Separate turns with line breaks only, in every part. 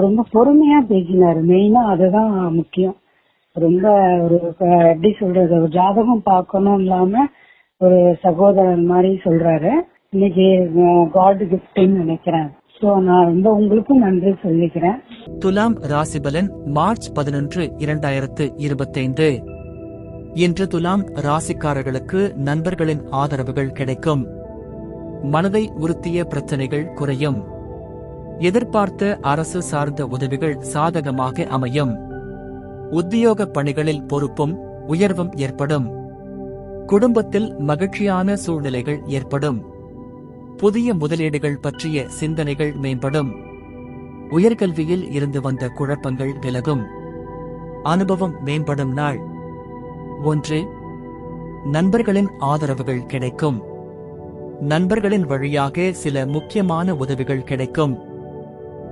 ரொம்ப பொறுமையா பேசினாரு. மெயினா அதுதான் முக்கியம். ரொம்ப ஒரு எப்படி சொல்றது ஒரு ஜாதகம் பார்க்கணும் இல்லாம ஒரு சகோதரன் மாதிரி சொல்றாரு. இன்னைக்கு காட் கிஃப்ட்னு நினைக்கிறேன். சோ நான் ரொம்ப உங்களுக்கும் நன்றி சொல்லிக்கிறேன்.
துலாம் ராசிபலன் மார்ச் பதினொன்று இரண்டாயிரத்து இருபத்தைந்து. இன்று துலாம் ராசிக்காரர்களுக்கு நண்பர்களின் ஆதரவுகள் கிடைக்கும். மனதை உறுத்திய பிரச்சனைகள் குறையும். எதிர்பார்த்த அரசு சார்ந்த உதவிகள் சாதகமாக அமையும். உத்தியோக பணிகளில் பொறுப்பும் உயர்வும் ஏற்படும். குடும்பத்தில் மகிழ்ச்சியான சூழ்நிலைகள் ஏற்படும். புதிய முதலீடுகள் பற்றிய சிந்தனைகள் மேம்படும். உயர்கல்வியில் இருந்து வந்த குழப்பங்கள் விலகும். அனுபவம் மேம்படும் நாள். ஒன்று நண்பர்களின் ஆதரவுகள் கிடைக்கும். நண்பர்களின் வழியாக சில முக்கியமான உதவிகள் கிடைக்கும்.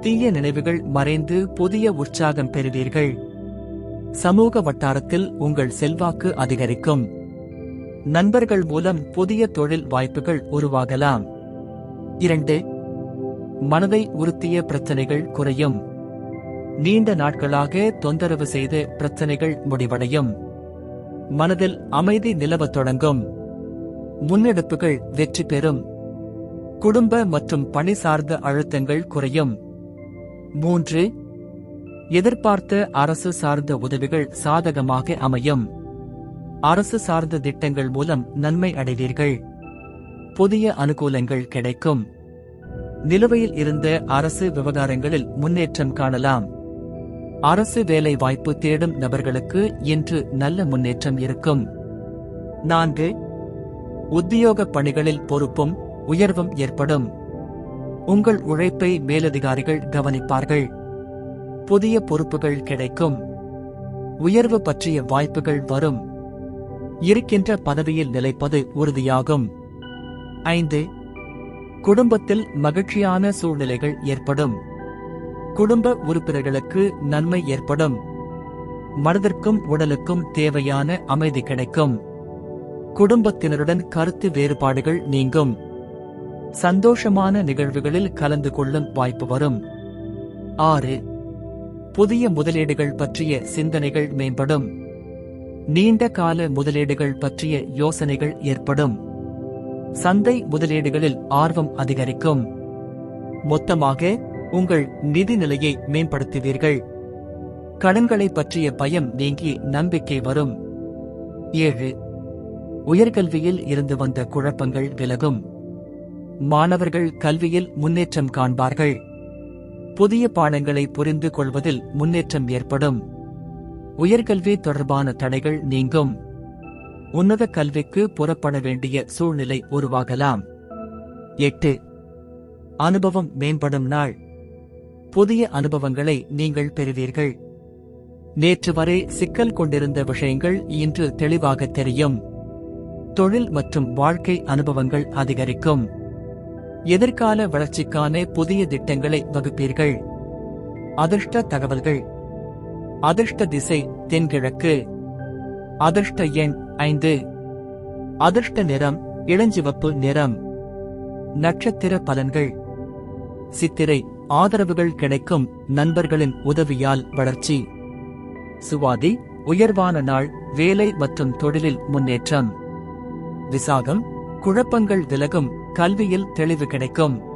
தீய நினைவுகள் மறைந்து புதிய உற்சாகம் பெறுவீர்கள். சமூக வட்டாரத்தில் உங்கள் செல்வாக்கு அதிகரிக்கும். நண்பர்கள் மூலம் புதிய தொழில் வாய்ப்புகள் உருவாகலாம். இரண்டு மனதை உறுத்திய பிரச்சனைகள் குறையும். நீண்ட நாட்களாக தொந்தரவு செய்த பிரச்சனைகள் முடிவடையும். மனதில் அமைதி நிலவத் தொடங்கும். முன்னெடுப்புகள் வெற்றி பெறும். குடும்ப மற்றும் பணி சார்ந்த அழுத்தங்கள் குறையும். மூன்று. எதிர்பார்த்த அரசு சார்ந்த உதவிகள் சாதகமாக அமையும். அரசு சார்ந்த திட்டங்கள் மூலம் நன்மை அடைவீர்கள். புதிய அனுகூலங்கள் கிடைக்கும். நிலுவையில் இருந்த அரசு விவகாரங்களில் முன்னேற்றம் காணலாம். அரசு வேலை வாய்ப்பு தேடும் நபர்களுக்கு இன்று நல்ல முன்னேற்றம் இருக்கும். நான்கு. உத்தியோக பணிகளில் பொறுப்பும் உயர்வும் ஏற்படும். உங்கள் உழைப்பை மேலதிகாரிகள் கவனிப்பார்கள். புதிய பொறுப்புகள் கிடைக்கும். உயர்வு பற்றிய வாய்ப்புகள் வரும். இருக்கின்ற பதவியில் நிலைப்பது உறுதியாகும். ஐந்து குடும்பத்தில் மகிழ்ச்சியான சூழ்நிலைகள் ஏற்படும். குடும்ப உறுப்பினர்களுக்கு நன்மை ஏற்படும். மனதிற்கும் உடலுக்கும் தேவையான அமைதி கிடைக்கும். குடும்பத்தினருடன் கருத்து வேறுபாடுகள் நீங்கும். சந்தோஷமான நிகழ்வுகளில் கலந்து கொள்ளும் வாய்ப்பு வரும். ஆறு. புதிய முதலீடுகள் பற்றிய சிந்தனைகள் மேம்படும். நீண்ட கால முதலீடுகள் பற்றிய யோசனைகள் ஏற்படும். சந்தை முதலீடுகளில் ஆர்வம் அதிகரிக்கும். மொத்தமாக உங்கள் நிதி நிலையை மேம்படுத்துவீர்கள். கடன்களை பற்றிய பயம் நீங்கி நம்பிக்கை வரும். ஏழு. உயர்கல்வியில் இருந்து வந்த குழப்பங்கள் விலகும். மாணவர்கள் கல்வியில் முன்னேற்றம் காண்பார்கள். புதிய பாடங்களை புரிந்து கொள்வதில் முன்னேற்றம் ஏற்படும். உயர்கல்வி தொடர்பான தடைகள் நீங்கும். உன்னத கல்விக்கு புறப்பட வேண்டிய சூழ்நிலை உருவாகலாம். எட்டு. அனுபவம் மேம்படும் நாள். புதிய அனுபவங்களை நீங்கள் பெறுவீர்கள். நேற்று வரை சிக்கல் கொண்டிருந்த விஷயங்கள் இன்று தெளிவாக தெரியும். தொழில் மற்றும் வாழ்க்கை அனுபவங்கள் அதிகரிக்கும். எதிர்கால வளர்ச்சிக்கான புதிய திட்டங்களை வகுப்பீர்கள். அதிர்ஷ்ட தகவல்கள். அதிர்ஷ்ட திசை தென்கிழக்கு. அதிர்ஷ்ட எண் ஐந்து. அதிர்ஷ்ட நிறம் இளஞ்சிவப்பு நிறம். நட்சத்திர பலன்கள். சித்திரை ஆதரவுகள் கிடைக்கும் நண்பர்களின் உதவியால் வளர்ச்சி. சுவாதி உயர்வான நாள் வேலை மற்றும் தொழிலில் முன்னேற்றம். விசாகம் குழப்பங்கள் விலகும் கல்வியில் தெளிவு கிடைக்கும்.